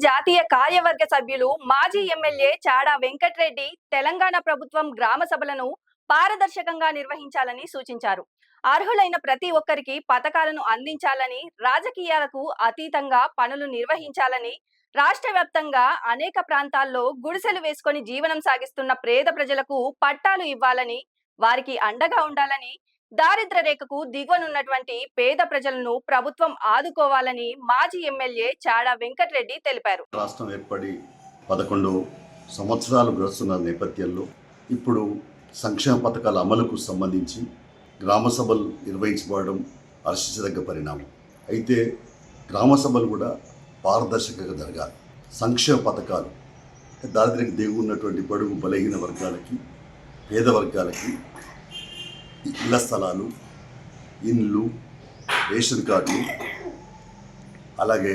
జాతీయ కార్యవర్గ సభ్యులు మాజీ ఎమ్మెల్యే చాడా వెంకట్రెడ్డి తెలంగాణ ప్రభుత్వం గ్రామ సభలను పారదర్శకంగా నిర్వహించాలని సూచించారు. అర్హులైన ప్రతి ఒక్కరికి పథకాలను అందించాలని రాజకీయాలకు అతీతంగా పనులు నిర్వహించాలని రాష్ట్ర వ్యాప్తంగా అనేక ప్రాంతాల్లో గుడిసెలు వేసుకొని జీవనం సాగిస్తున్న పేద ప్రజలకు పట్టాలు ఇవ్వాలని వారికి అండగా ఉండాలని దారిద్ర రేఖకు దిగువనున్నటువంటి పేద ప్రజలను ప్రభుత్వం ఆదుకోవాలని మాజీ ఎమ్మెల్యే చాడా వెంకటరెడ్డి తెలిపారు. రాష్ట్రం ఏర్పడి పదకొండు సంవత్సరాలు గడుస్తున్న నేపథ్యంలో ఇప్పుడు సంక్షేమ పథకాల అమలుకు సంబంధించి గ్రామ సభలు నిర్వహించబడడం హర్షించదగ్గ పరిణామం. అయితే గ్రామ సభలు కూడా పారదర్శకంగా జరగాలి. సంక్షేమ పథకాలు దారిద్ర్యకు దిగువ ఉన్నటువంటి బడుగు బలహీన వర్గాలకి పేద వర్గాలకి ఇళ్ళ స్థలాలు ఇండ్లు రేషన్ కార్డులు అలాగే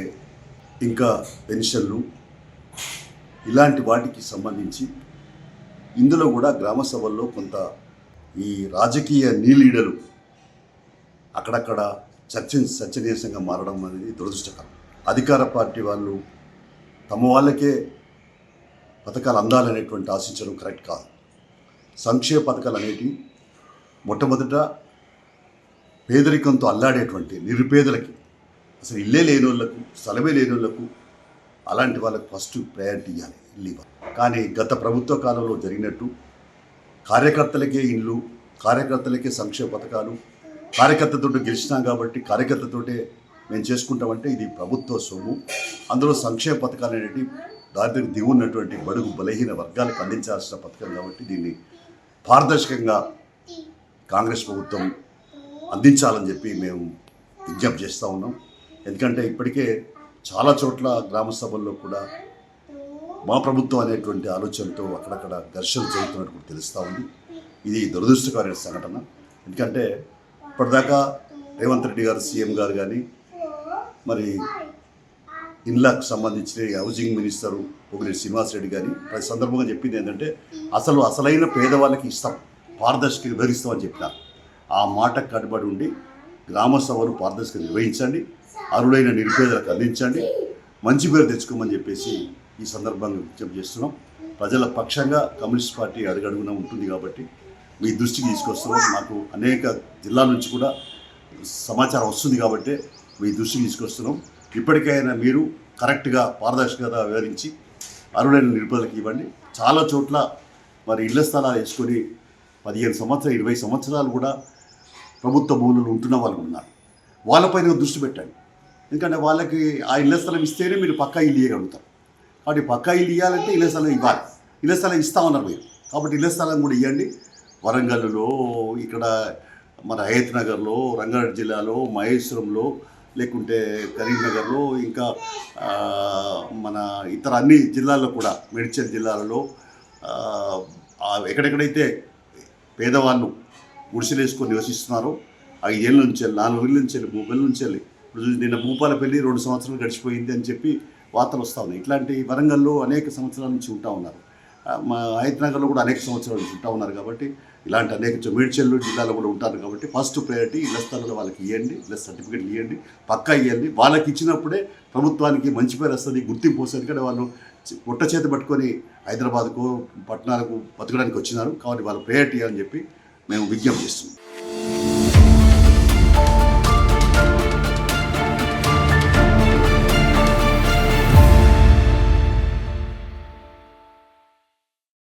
ఇంకా పెన్షన్లు ఇలాంటి వాటికి సంబంధించి ఇందులో కూడా గ్రామ సభల్లో కొంత ఈ రాజకీయ నీలీడలు అక్కడక్కడ చర్చ చర్చనీయాంశంగా మారడం అనేది దురదృష్టకరం. అధికార పార్టీ వాళ్ళు తమ వాళ్ళకే పథకాలు అందాలనేటువంటి ఆశించడం కరెక్ట్ కాదు. సంక్షేమ పథకాలు అనేటివి మొట్టమొదట పేదరికంతో అల్లాడేటువంటి నిరుపేదలకి అసలు ఇల్లే లేని వాళ్ళకు స్థలమే లేని వాళ్ళకు అలాంటి వాళ్ళకు ఫస్ట్ ప్రయారిటీ ఇవ్వాలి ఇల్లు కానీ గత ప్రభుత్వ కాలంలో జరిగినట్టు కార్యకర్తలకే ఇల్లు కార్యకర్తలకే సంక్షేమ పథకాలు కార్యకర్తతో గెలిచినాం కాబట్టి కార్యకర్తతోటే మేము చేసుకుంటామంటే ఇది ప్రభుత్వ సొమ్ము. అందులో సంక్షేమ పథకాలు అనేవి దారిద్ర్యం దిగున్నటువంటి బడుగు బలహీన వర్గాలకు అందించాల్సిన పథకం కాబట్టి దీన్ని పారదర్శకంగా కాంగ్రెస్ ప్రభుత్వం అందించాలని చెప్పి మేము విజ్ఞప్తి చేస్తూ ఉన్నాం. ఎందుకంటే ఇప్పటికే చాలా చోట్ల గ్రామ సభల్లో కూడా మా ప్రభుత్వం అనేటువంటి ఆలోచనతో అక్కడక్కడ ఘర్షణలు జరుగుతున్నట్టు కూడా తెలుస్తూ ఉంది. ఇది దురదృష్టకరమైన సంఘటన. ఎందుకంటే ఇప్పటిదాకా రేవంత్ రెడ్డి గారు సీఎం గారు కానీ మరి ఇన్లాకు సంబంధించిన హౌసింగ్ మినిస్టరు పొగిరెడ్డి శ్రీనివాసరెడ్డి కానీ ప్రతి సందర్భంగా చెప్పింది ఏంటంటే అసలు అసలైన పేదవాళ్ళకి ఇస్తాం. పారదర్శక వివరిస్తామని చెప్పినారు ఆ మాటకు కట్టుబడి ఉండి గ్రామ సభను పారదర్శక నిర్వహించండి అరుడైన నిరుపేదలకు అందించండి మంచి పేరు తెచ్చుకోమని చెప్పేసి ఈ సందర్భంగా విజ్ఞప్తి చేస్తున్నాం. ప్రజల పక్షంగా కమ్యూనిస్ట్ పార్టీ అడుగడుగున ఉంటుంది కాబట్టి మీ దృష్టికి తీసుకొస్తున్నాం. మాకు అనేక జిల్లాల నుంచి కూడా సమాచారం వస్తుంది కాబట్టి మీ దృష్టికి తీసుకొస్తున్నాం. ఇప్పటికైనా మీరు కరెక్ట్గా పారదర్శకత వివరించి అరుడైన నిరుపేదలకు ఇవ్వండి. చాలా చోట్ల మరి ఇళ్ళ స్థలాలు వేసుకొని పదిహేను సంవత్సరాలు ఇరవై సంవత్సరాలు కూడా ప్రభుత్వ భూములు ఉంటున్న వాళ్ళు ఉన్నారు. వాళ్ళపైన దృష్టి పెట్టండి. ఎందుకంటే వాళ్ళకి ఆ ఇళ్ళ స్థలం ఇస్తేనే మీరు పక్కా ఇల్లు ఇవ్వగలుగుతారు కాబట్టి పక్కా ఇల్లు ఇవ్వాలంటే ఇళ్ళ స్థలం ఇవ్వాలి. ఇళ్ళ స్థలం ఇస్తామన్నారు మీరు. కాబట్టి ఇళ్ళ స్థలం కూడా ఇవ్వండి వరంగల్లో ఇక్కడ మన హయత్ నగర్లో రంగారెడ్డి జిల్లాలో మహేశ్వరంలో లేకుంటే కరీంనగర్లో ఇంకా మన ఇతర అన్ని జిల్లాల్లో కూడా మేడ్చల్ జిల్లాలలో ఎక్కడెక్కడైతే పేదవాళ్ళు గుడిసెలేసుకొని నివసిస్తున్నారు. నివసిస్తున్నారో ఐదేళ్ళ నుంచి వెళ్ళి నాలుగేళ్ళ నుంచి వెళ్ళి మూడు మూడేళ్ళ నుంచి వెళ్ళి ఇప్పుడు నిన్న భూపాల పెళ్ళి రెండు సంవత్సరాలు గడిచిపోయింది అని చెప్పి వార్తలు వస్తూ ఉన్నాయి. ఇట్లాంటి వరంగల్లో అనేక సంవత్సరాల నుంచి ఉంటా ఉన్నారు. మా హైదరాబాద్లో కూడా అనేక సంవత్సరాలు ఉంటా ఉన్నారు కాబట్టి ఇలాంటి అనేక చో- మేడ్చల్లు జిల్లాలో కూడా ఉంటారు కాబట్టి ఫస్ట్ ప్రయారిటీ ఇళ్ళ స్థలంలో వాళ్ళకి ఇవ్వండి ఇళ్ళ సర్టిఫికేట్ ఇవ్వండి పక్కా ఇవ్వండి వాళ్ళకి ఇచ్చినప్పుడే ప్రభుత్వానికి మంచి పేరు వస్తుంది గుర్తింపు వస్తుంది. కానీ వాళ్ళు పుట్ట చేతి పట్టుకొని హైదరాబాద్కు పట్టణాలకు బతకడానికి వచ్చినారు కాబట్టి వాళ్ళ ప్రయారిటీ అని చెప్పి మేము విజ్ఞప్తి చేస్తున్నాం.